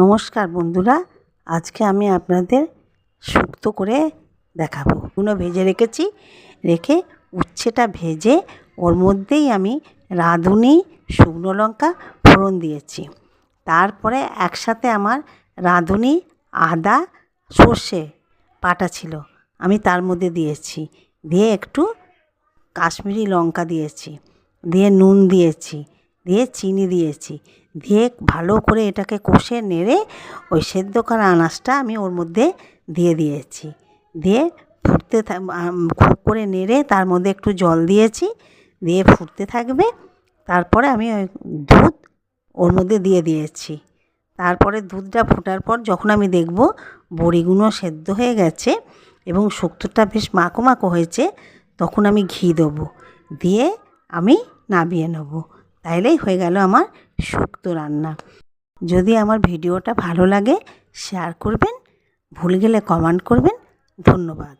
নমস্কার বন্ধুরা, আজকে আমি আপনাদের শুক্তো করে দেখাবো। গুলো ভেজে রেখেছি, রেখে উচ্ছেটা ভেজে ওর মধ্যেই আমি রাঁধুনি, শুকনো লঙ্কা, ফোড়ন দিয়েছি। তারপরে একসাথে আমার রাঁধুনি, আদা, সর্ষে পাটা ছিল, আমি তার মধ্যে দিয়েছি। দিয়ে একটু কাশ্মীরি লঙ্কা দিয়েছি, দিয়ে নুন দিয়েছি দিয়ে চিনি দিয়েছি। দিয়ে ভালো করে এটাকে কষে নেড়ে ওই সেদ্ধ করা আনাজটা আমি ওর মধ্যে দিয়ে দিয়েছি। দিয়ে ফুটতে খুব করে নেড়ে তার মধ্যে একটু জল দিয়েছি। দিয়ে ফুটতে থাকবে। তারপরে আমি ওই দুধ ওর মধ্যে দিয়ে দিয়েছি। তারপরে দুধটা ফোটার পর যখন আমি দেখব বড়িগুলো সেদ্ধ হয়ে গেছে এবং শুক্তোটা বেশ মাখো মাখো হয়েছে, তখন আমি ঘি দেবো। দিয়ে আমি নামিয়ে নেব। তাইলেই হয়ে গেল আমার শুক্তো রান্না। যদি আমার ভিডিওটা ভালো লাগে শেয়ার করবেন, ভুল গেলে কমেন্ট করবেন। ধন্যবাদ।